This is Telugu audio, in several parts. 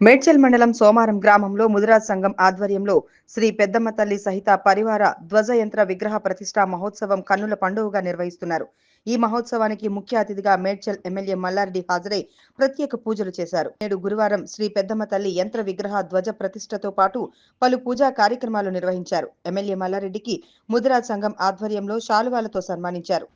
మేడ్చల్ మండలం సోమారం గ్రామంలో ముదిరాజ్ సంఘం ఆధ్వర్యంలో శ్రీ పెద్దమ్మ తల్లి సహిత పరివార ధ్వజయంత్ర విగ్రహ ప్రతిష్టా మహోత్సవం కన్నుల పండుగగా నిర్వహిస్తున్నారు. ఈ మహోత్సవానికి ముఖ్య అతిథిగా మేడ్చల్ ఎమ్మెల్యే మల్లారెడ్డి హాజరై ప్రత్యేక పూజలు చేశారు. నేడు గురువారం శ్రీ పెద్దమ్మ తల్లి యంత్ర విగ్రహ ధ్వజ ప్రతిష్టతో పాటు పలు పూజా కార్యక్రమాలు నిర్వహించారు. ఎమ్మెల్యే మల్లారెడ్డికి ముదిరాజ్ సంఘం ఆధ్వర్యంలో శాలువాలతో సన్మానించారు.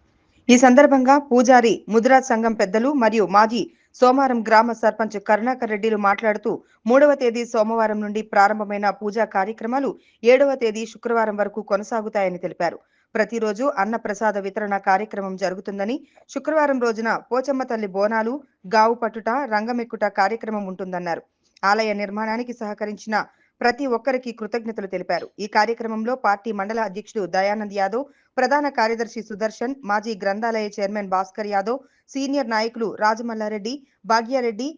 ఈ సందర్భంగా పూజారి ముదిరాజ్ సంఘం పెద్దలు మరియు మాజీ సోమవారం గ్రామ సర్పంచ్ కరుణాకర్ రెడ్డిలు మాట్లాడుతూ మూడవ తేదీ సోమవారం నుండి ప్రారంభమైన పూజా కార్యక్రమాలు ఏడవ తేదీ శుక్రవారం వరకు కొనసాగుతాయని తెలిపారు. ప్రతిరోజు అన్న ప్రసాద వితరణ కార్యక్రమం జరుగుతుందని శుక్రవారం రోజున పోచమ్మ తల్లి బోనాలు గావు పట్టుట రంగమెక్కుట కార్యక్రమం ఉంటుందన్నారు. ఆలయ నిర్మాణానికి సహకరించిన ప్రతి ఒక్కరికి కృతజ్ఞతలు తెలిపారు. ఈ కార్యక్రమంలో పార్టీ మండల అధ్యక్షుడు దయానంద్ యాదవ్ ప్రధాన కార్యదర్శి సుదర్శన్ మాజీ గ్రంథాలయ చైర్మన్ భాస్కర్ యాదవ్ సీనియర్ నాయకులు రాజమల్లారెడ్డి భాగ్యారెడ్డి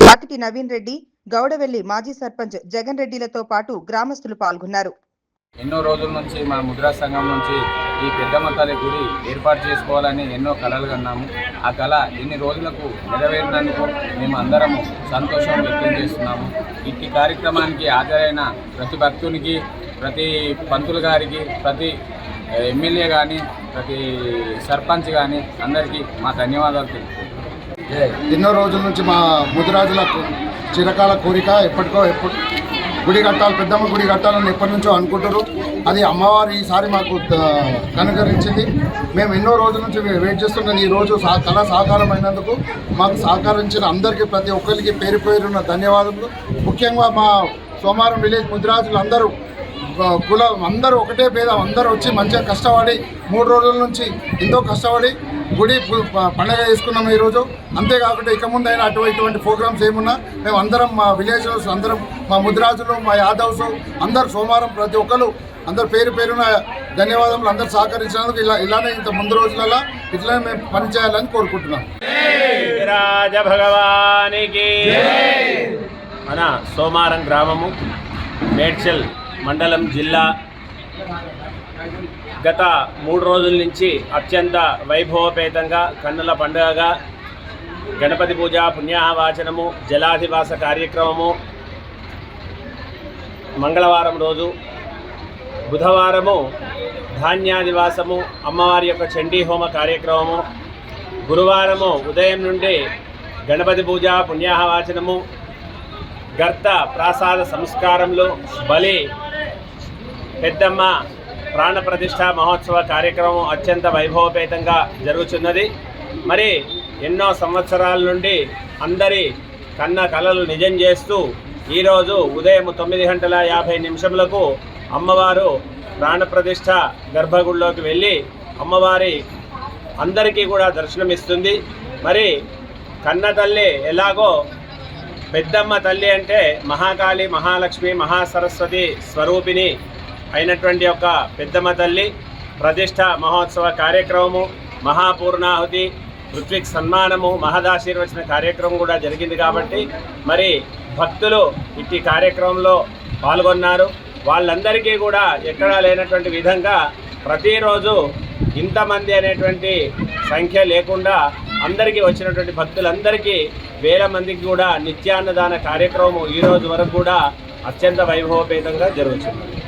పాతిటి నవీన్ రెడ్డి గౌడవెల్లి మాజీ సర్పంచ్ జగన్ రెడ్డిలతో పాటు గ్రామస్తులు పాల్గొన్నారు. ఎన్నో రోజుల నుంచి మన ముద్రా సంఘం నుంచి ఈ పెద్దమ్మ తల్లి గుడి ఏర్పాటు చేసుకోవాలని ఎన్నో కళలు కన్నాము. ఆ కళ ఇన్ని రోజులకు నెరవేరినందుకు మేము అందరము సంతోషం వ్యక్తం చేస్తున్నాము. ఇట్టి కార్యక్రమానికి హాజరైన ప్రతి భక్తునికి ప్రతి పంతులు గారికి ప్రతి ఎమ్మెల్యే కానీ ప్రతి సర్పంచ్ కానీ అందరికీ మా ధన్యవాదాలు తెలుపుతున్నాం ఎన్నో రోజుల నుంచి మా ముదిరాజుల చిరకాల కోరిక ఎప్పటికో ఎప్పుడు గుడి కట్టాలి పెద్దమ్మ గుడి కట్టాలని ఎప్పటి నుంచో అనుకుంటారు అది అమ్మవారు ఈసారి మాకు కనుకరించింది. మేము ఎన్నో రోజుల నుంచి వెయిట్ చేస్తున్నాం ఈ రోజు సా కళ సహకారం అయినందుకు మాకు సహకరించిన అందరికీ ప్రతి ఒక్కరికి పేరు పేరున్న ధన్యవాదములు. ముఖ్యంగా మా సోమవారం విలేజ్ ముద్రాజులు అందరూ కుల కులం అందరూ ఒకటే భేదం. అందరూ వచ్చి మంచిగా కష్టపడి మూడు రోజుల నుంచి ఎంతో కష్టపడి గుడి పండగ చేసుకున్నాం ఈరోజు. అంతేకాకుండా ఇక ముందు అయినా అటు ఇటువంటి ప్రోగ్రామ్స్ ఏమున్నా మేము అందరం మా విలేజర్స్ అందరం మా ముద్రాజులు మా యాదవ్స్ అందరు సోమవారం ప్రతి ఒక్కరు అందరు పేరు పేరున ధన్యవాదములు అందరు సహకరించినందుకు ఇలా ఇలానే ఇంత ముందు రోజులలో ఇట్లానే మేము పనిచేయాలని కోరుకుంటున్నాం. రాజ భగవానికి. మన సోమారం గ్రామము మేడ్చల్ మండలం జిల్లా గత మూడు రోజుల నుంచి అత్యంత వైభవపేతంగా కన్నుల పండుగగా గణపతి పూజ పుణ్యాహవాచనము జలాధివాస కార్యక్రమము మంగళవారం రోజు బుధవారము ధాన్యాదివాసము అమ్మవారి యొక్క చండీ హోమ కార్యక్రమము గురువారము ఉదయం నుండి గణపతి పూజ పుణ్యాహవాచనము గర్త ప్రాసాద సంస్కారములు బలి పెద్దమ్మ ప్రాణప్రతిష్ఠ మహోత్సవ కార్యక్రమం అత్యంత వైభవపేతంగా జరుగుతున్నది మరి ఎన్నో సంవత్సరాల నుండి అందరి కన్న కలలు నిజం చేస్తూ ఈరోజు ఉదయం తొమ్మిది గంటల యాభై నిమిషములకు అమ్మవారు ప్రాణప్రతిష్ఠ గర్భగుడిలోకి వెళ్ళి అమ్మవారి అందరికీ కూడా దర్శనమిస్తుంది. మరి కన్న తల్లి ఎలాగో పెద్దమ్మ తల్లి అంటే మహాకాళి మహాలక్ష్మి మహాసరస్వతి స్వరూపిణి అయినటువంటి యొక్క పెద్దమ్మ తల్లి ప్రతిష్ట మహోత్సవ కార్యక్రమము మహాపూర్ణాహుతి ఋత్విక్ సన్మానము మహదాశీర్వచన కార్యక్రమం కూడా జరిగింది కాబట్టి మరి భక్తులు ఇట్టి కార్యక్రమంలో పాల్గొన్నారు. వాళ్ళందరికీ కూడా ఎక్కడా లేనటువంటి విధంగా ప్రతిరోజు ఇంతమంది అనేటువంటి సంఖ్య లేకుండా అందరికీ వచ్చినటువంటి భక్తులందరికీ వేల మందికి కూడా నిత్యాన్నదాన కార్యక్రమం ఈ రోజు వరకు కూడా అత్యంత వైభవపేతంగా జరుగుతుంది.